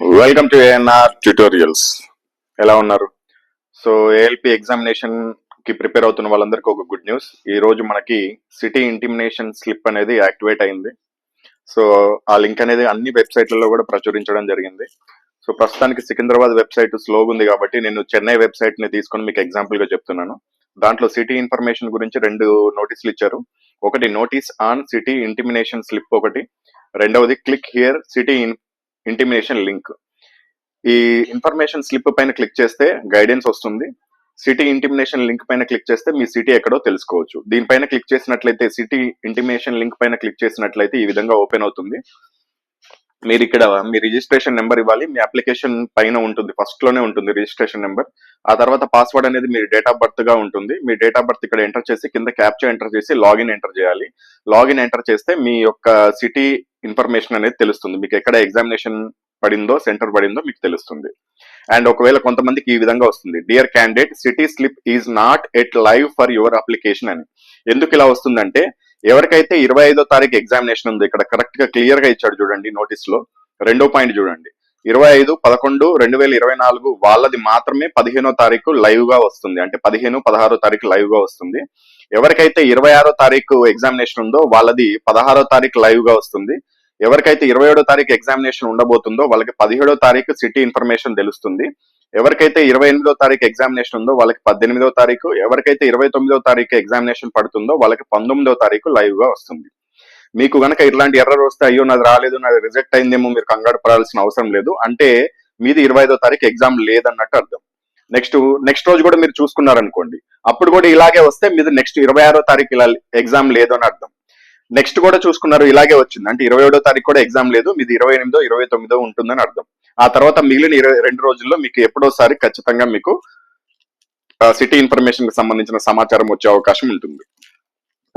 Welcome to ANR tutorials ఎలా ఉన్నారు? So ALP ఎగ్జామినేషన్కి prepare అవుతున్న వాళ్ళందరికీ ఒక గుడ్ న్యూస్ ఈ రోజు మనకి సిటీ ఇంటిమినేషన్ స్లిప్ అనేది యాక్టివేట్ అయింది. సో ఆ లింక్ అనేది అన్ని వెబ్సైట్లలో కూడా ప్రచురించడం జరిగింది. సో ప్రస్తుతానికి సికింద్రాబాద్ వెబ్సైట్ స్లోగా ఉంది కాబట్టి నేను చెన్నై వెబ్సైట్ని తీసుకొని మీకు ఎగ్జాంపుల్గా చెప్తున్నాను. దాంట్లో సిటీ ఇన్ఫర్మేషన్ గురించి రెండు నోటీసులు ఇచ్చారు. ఒకటి notice on city intimation slip ఒకటి. రెండవది click here city intimation link. ఈ ఇన్ఫర్మేషన్ స్లిప్ పైన క్లిక్ చేస్తే గైడెన్స్ వస్తుంది. సిటీ ఇంటిమినేషన్ లింక్ పైన క్లిక్ చేస్తే మీ సిటీ ఎక్కడో తెలుసుకోవచ్చు. దీనిపైన క్లిక్ చేసినట్లయితే సిటీ ఇంటిమినేషన్ లింక్ పైన క్లిక్ చేసినట్లయితే ఈ విధంగా ఓపెన్ అవుతుంది. మీరు ఇక్కడ మీ రిజిస్ట్రేషన్ నెంబర్ ఇవ్వాలి. మీ అప్లికేషన్ పైన ఉంటుంది ఫస్ట్లోనే ఉంటుంది రిజిస్ట్రేషన్ నెంబర్ ఆ తర్వాత పాస్వర్డ్ అనేది మీ డేట్ ఆఫ్ బర్త్గా ఉంటుంది. మీ డేట్ ఆఫ్ బర్త్ ఇక్కడ ఎంటర్ చేసి కింద క్యాప్చర్ ఎంటర్ చేసి లాగిన్ ఎంటర్ చేయాలి. లాగిన్ ఎంటర్ చేస్తే మీ యొక్క సిటీ ఇన్ఫర్మేషన్ అనేది తెలుస్తుంది. మీకు ఎక్కడ ఎగ్జామినేషన్ పడిందో సెంటర్ పడిందో మీకు తెలుస్తుంది. అండ్ ఒకవేళ కొంతమందికి ఈ విధంగా వస్తుంది. Dear candidate city slip is not at live for your application అని. ఎందుకు ఇలా వస్తుందంటే ఎవరికైతే ఇరవై ఐదో తారీఖు ఎగ్జామినేషన్ ఉంది ఇక్కడ కరెక్ట్గా క్లియర్గా ఇచ్చాడు చూడండి నోటీస్లో. రెండో పాయింట్ చూడండి. ఇరవై ఐదు పదకొండు రెండు వేల ఇరవై నాలుగు వాళ్ళది మాత్రమే పదిహేనో తారీఖు లైవ్గా వస్తుంది. అంటే పదిహేను పదహారో తారీఖు లైవ్గా వస్తుంది. ఎవరికైతే ఇరవై ఆరో తారీఖు ఎగ్జామినేషన్ ఉందో వాళ్ళది పదహారో తారీఖు లైవ్గా వస్తుంది. ఎవరికైతే ఇరవై ఏడో తారీఖు ఎగ్జామినేషన్ ఉండబోతుందో వాళ్ళకి పదిహేడో తారీఖు సిటీ ఇన్ఫర్మేషన్ తెలుస్తుంది. ఎవరికైతే ఇరవై ఎనిమిదో తారీఖు ఎగ్జామినేషన్ ఉందో వాళ్ళకి పద్దెనిమిదో తారీఖు ఎవరికైతే ఇరవై తొమ్మిదో తారీఖు ఎగ్జామినేషన్ పడుతుందో వాళ్ళకి పంతొమ్మిదో తారీఖు లైవ్గా వస్తుంది. మీకు గనక ఇట్లాంటి ఎర్రర్ వస్తే అయ్యో నాది రాలేదు నాది రిజెక్ట్ అయిందేమో మీరు కంగారు పడాల్సిన అవసరం లేదు. అంటే మీది ఇరవై ఐదో తారీఖు ఎగ్జామ్ లేదన్నట్టు అర్థం. నెక్స్ట్ నెక్స్ట్ రోజు కూడా మీరు చూసుకున్నారనుకోండి. అప్పుడు కూడా ఇలాగే వస్తే మీది నెక్స్ట్ ఇరవై ఆరో తారీఖు ఇలా ఎగ్జామ్ లేదు అని అర్థం నెక్స్ట్ కూడా చూసుకున్నారు ఇలాగే వచ్చింది. అంటే ఇరవై ఏడో తారీఖు కూడా ఎగ్జామ్ లేదు మీది ఇరవై ఎనిమిదో ఇరవై తొమ్మిదో ఉంటుందని అర్థం. ఆ తర్వాత మిగిలిన ఇరవై రెండు రోజుల్లో మీకు ఎప్పుడోసారి ఖచ్చితంగా మీకు సిటీ ఇన్ఫర్మేషన్కి సంబంధించిన సమాచారం వచ్చే అవకాశం ఉంటుంది.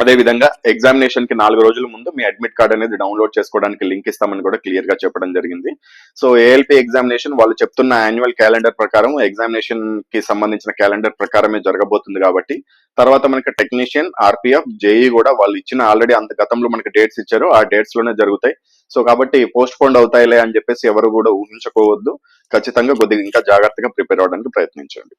అదే విధంగా ఎగ్జామినేషన్కి నాలుగు రోజుల ముందు మీ అడ్మిట్ కార్డ్ అనేది డౌన్లోడ్ చేసుకోవడానికి లింక్ ఇస్తామని కూడా క్లియర్గా చెప్పడం జరిగింది. సో ఏఎల్పి ఎగ్జామినేషన్ వాళ్ళు చెప్తున్న యాన్యువల్ క్యాలెండర్ ప్రకారం ఎగ్జామినేషన్కి సంబంధించిన క్యాలెండర్ ప్రకారమే జరగబోతుంది కాబట్టి తర్వాత మనకి టెక్నీషియన్ ఆర్పిఎఫ్ జేఈ కూడా వాళ్ళు ఇచ్చిన ఆల్రెడీ అంత గతంలో మనకి డేట్స్ ఇచ్చారు. ఆ డేట్స్లోనే జరుగుతాయి. సో కాబట్టి పోస్ట్ పోన్ అవుతాయిలే అని చెప్పేసి ఎవరు కూడా ఊహించుకోవద్దు. ఖచ్చితంగా కొద్దిగా ఇంకా జాగ్రత్తగా ప్రిపేర్ అవడానికి ప్రయత్నించండి.